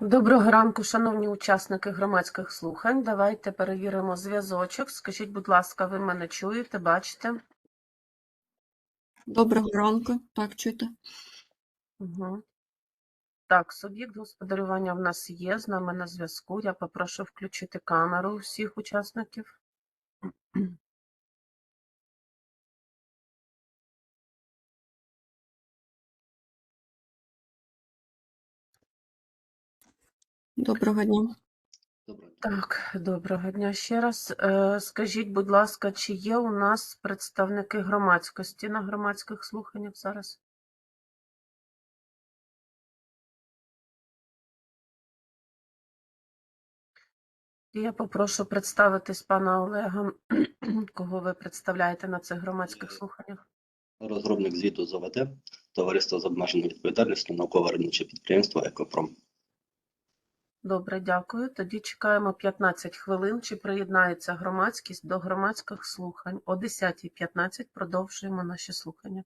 Доброго ранку, шановні учасники громадських слухань. Давайте перевіримо зв'язочок. Скажіть, будь ласка, ви мене чуєте, бачите? Доброго ранку, так чути. Угу. Так, суб'єкт господарювання в нас є, з нами на зв'язку. Я попрошу включити камеру всіх учасників. Доброго дня. Доброго дня. Так, доброго дня ще раз. Е, Скажіть, будь ласка, чи є у нас представники громадськості на громадських слуханнях зараз? Я попрошу представитись пана Олега, кого ви представляєте на цих громадських слуханнях. Розробник звіту з ОВД, товариство з обмеженою відповідальністю, науково-виробниче підприємство Екопром. Добре, дякую. Тоді чекаємо 15 хвилин. Чи приєднається громадськість до громадських слухань? О 10.15 продовжуємо наші слухання.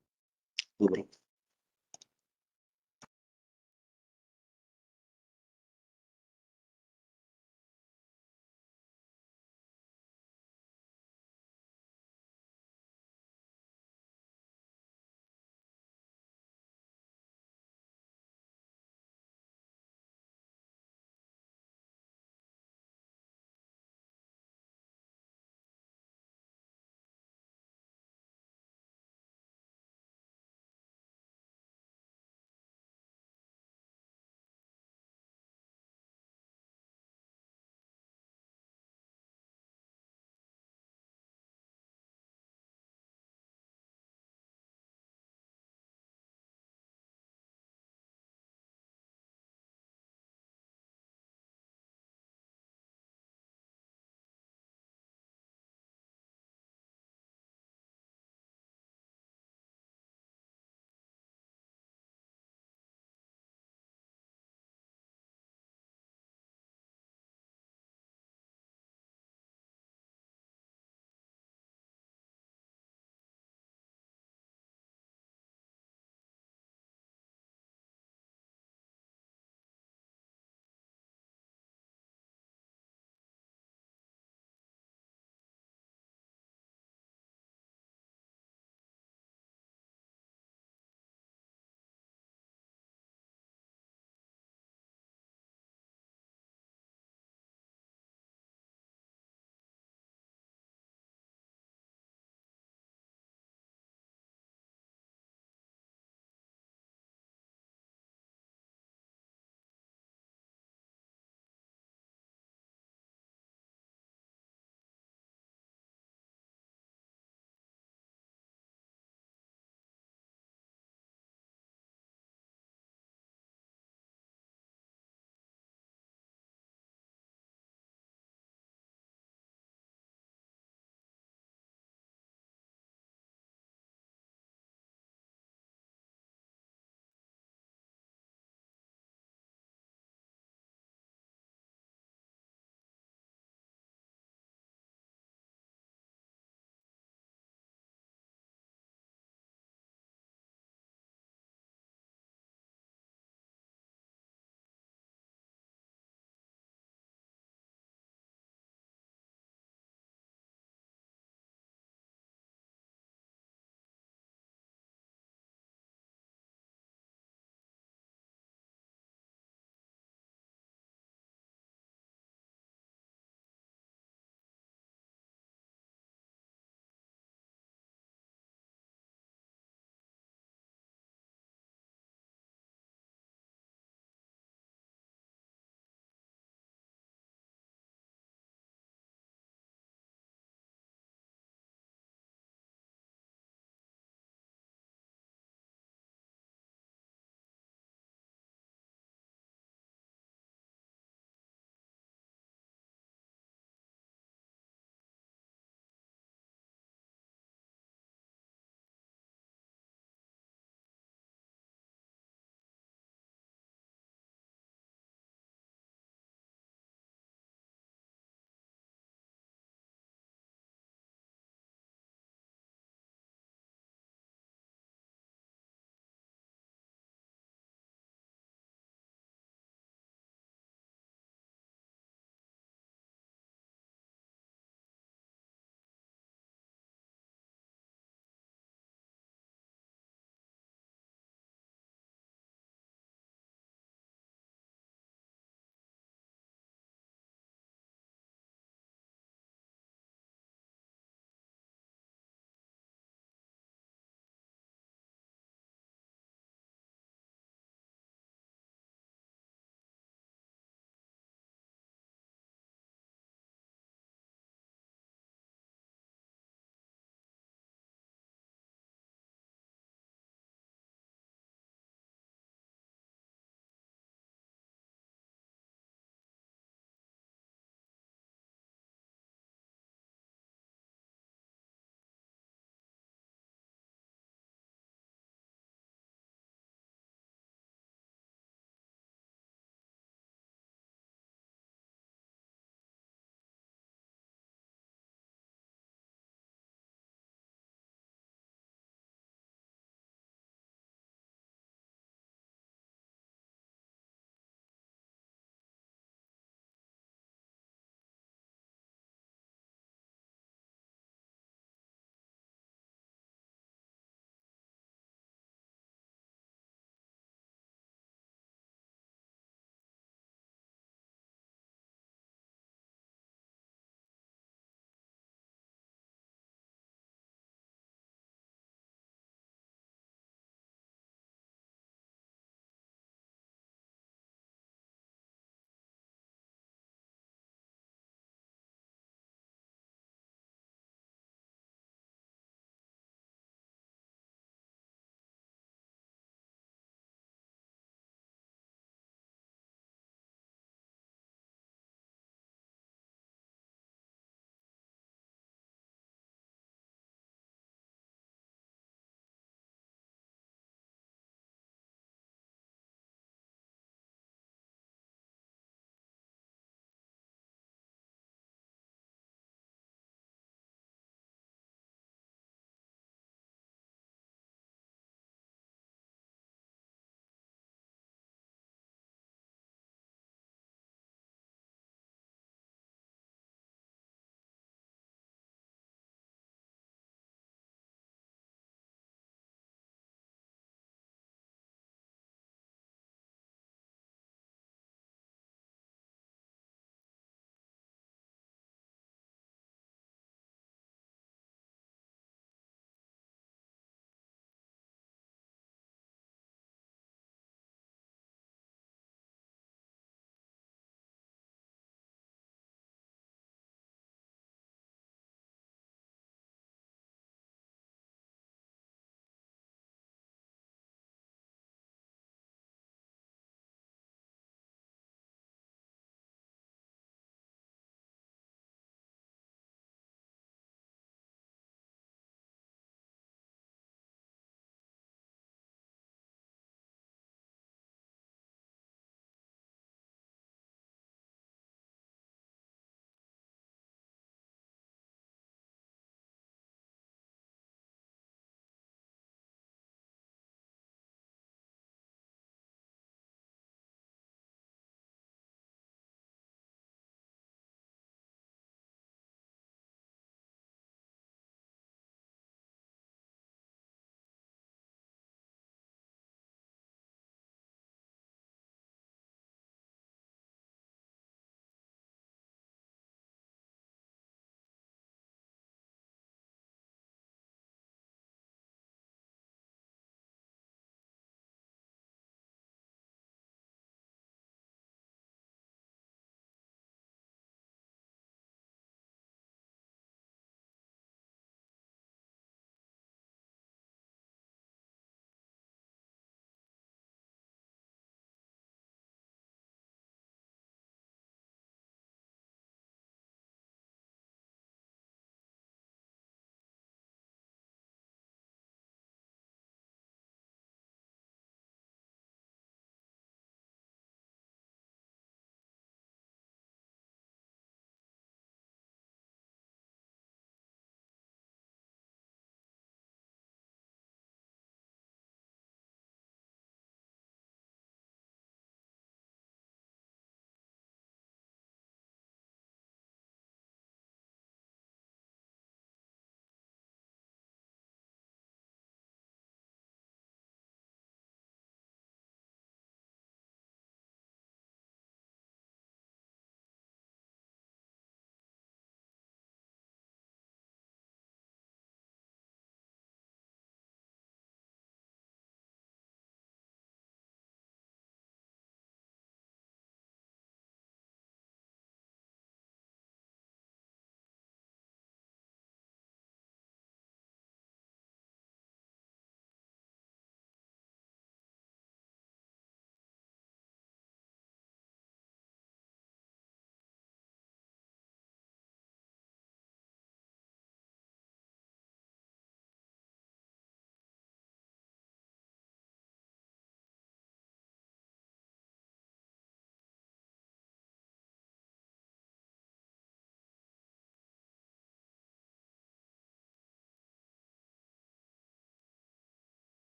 Добре.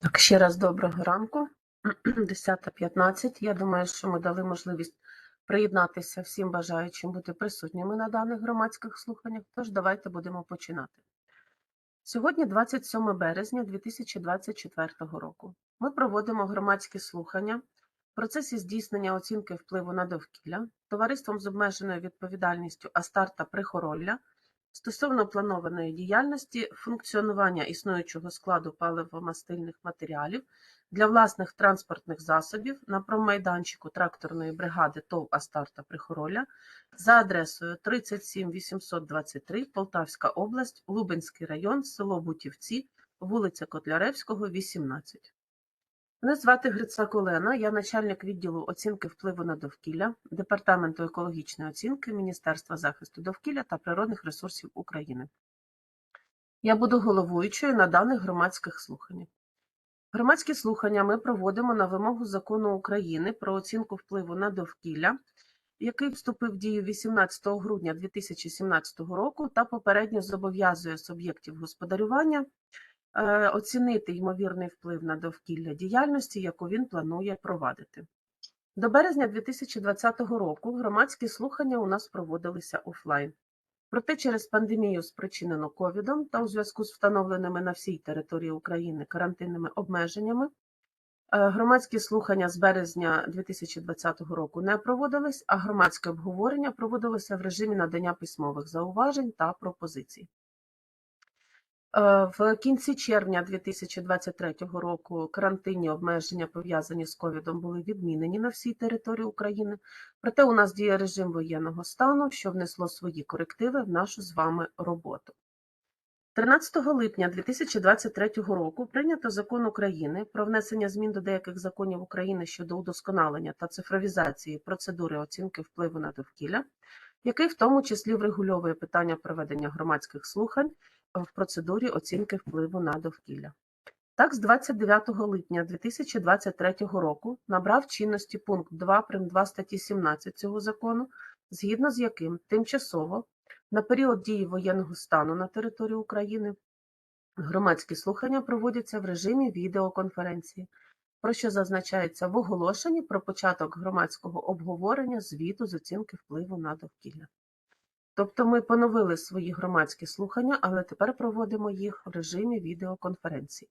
Так, ще раз доброго ранку. 10.15. Я думаю, що ми дали можливість приєднатися всім бажаючим бути присутніми на даних громадських слуханнях. Тож давайте будемо починати. Сьогодні 27 березня 2024 року. Ми проводимо громадські слухання в процесі здійснення оцінки впливу на довкілля товариством з обмеженою відповідальністю Астарта та Прихоролля стосовно планованої діяльності функціонування існуючого складу паливо-мастильних матеріалів для власних транспортних засобів на промайданчику тракторної бригади ТОВ «Астарта» Прихороля за адресою 37823 Полтавська область, Лубенський район, село Бутівці, вулиця Котляревського, 18. Мене звати Грицак Олена, я начальник відділу оцінки впливу на довкілля Департаменту екологічної оцінки Міністерства захисту довкілля та природних ресурсів України. Я буду головуючою на даних громадських слуханнях. Громадські слухання ми проводимо на вимогу Закону України про оцінку впливу на довкілля, який вступив в дію 18 грудня 2017 року та попередньо зобов'язує суб'єктів господарювання оцінити ймовірний вплив на довкілля діяльності, яку він планує провадити. До березня 2020 року громадські слухання у нас проводилися офлайн. Проте через пандемію, спричинену ковідом та у зв'язку з встановленими на всій території України карантинними обмеженнями, е, громадські слухання з березня 2020 року не проводились, а громадське обговорення проводилося в режимі надання письмових зауважень та пропозицій. Е, В кінці червня 2023 року карантинні обмеження, пов'язані з ковідом, були відмінені на всій території України. Проте у нас діє режим воєнного стану, що внесло свої корективи в нашу з вами роботу. 13 липня 2023 року прийнято закон України про внесення змін до деяких законів України щодо удосконалення та цифровізації процедури оцінки впливу на довкілля, який в тому числі врегульовує питання проведення громадських слухань в процедурі оцінки впливу на довкілля. Так, з 29 липня 2023 року набрав чинності пункт 2 прим. 2 статті 17 цього закону, згідно з яким тимчасово на період дії воєнного стану на території України громадські слухання проводяться в режимі відеоконференції, про що зазначається в оголошенні про початок громадського обговорення звіту з оцінки впливу на довкілля. Тобто ми поновили свої громадські слухання, але тепер проводимо їх в режимі відеоконференції.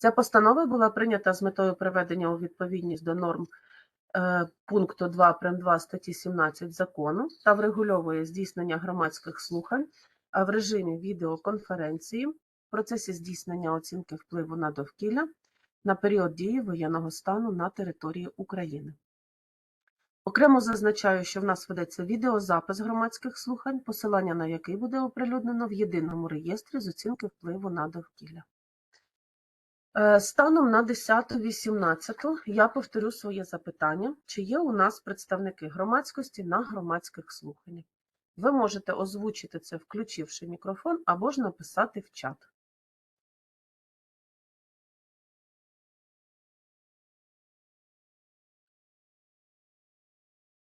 Ця постанова була прийнята з метою приведення у відповідність до норм е, пункту 2 прим. 2 статті 17 закону та врегульовує здійснення громадських слухань в режимі відеоконференції в процесі здійснення оцінки впливу на довкілля на період дії воєнного стану на території України. Окремо зазначаю, що в нас ведеться відеозапис громадських слухань, посилання на який буде оприлюднено в єдиному реєстрі з оцінки впливу на довкілля. Е, Станом на 10.18 я повторю своє запитання, чи є у нас представники громадськості на громадських слуханнях. Ви можете озвучити це, включивши мікрофон, або ж написати в чат.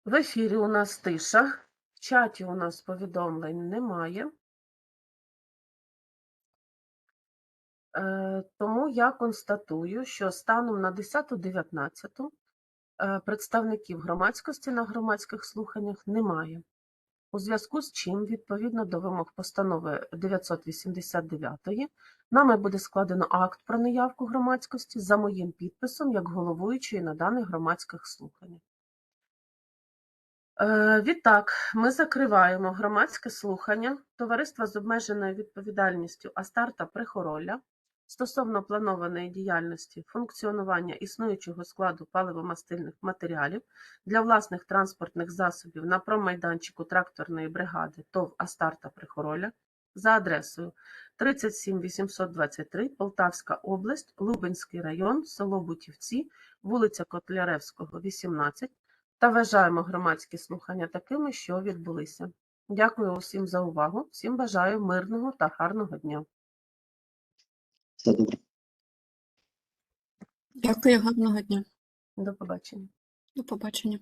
В ефірі у нас тиша, в чаті у нас повідомлень немає. Тому я констатую, що станом на 10.19 е, представників громадськості на громадських слуханнях немає. У зв'язку з чим, відповідно до вимог постанови 989, нами буде складено акт про неявку громадськості за моїм підписом як головуючої на даних громадських слуханнях. Е, Відтак, ми закриваємо громадське слухання Товариства з обмеженою відповідальністю Астарта Прихоролля стосовно планованої діяльності функціонування існуючого складу паливомастильних матеріалів для власних транспортних засобів на промайданчику тракторної бригади ТОВ Астарта Прихороля за адресою 37823, Полтавська область, Лубенський район, село Бутівці, вулиця Котляревського, 18, та вважаємо громадські слухання такими, що відбулися. Дякую усім за увагу. Всім бажаю мирного та гарного дня. Все добре. Дякую, гарного дня. До побачення. До побачення.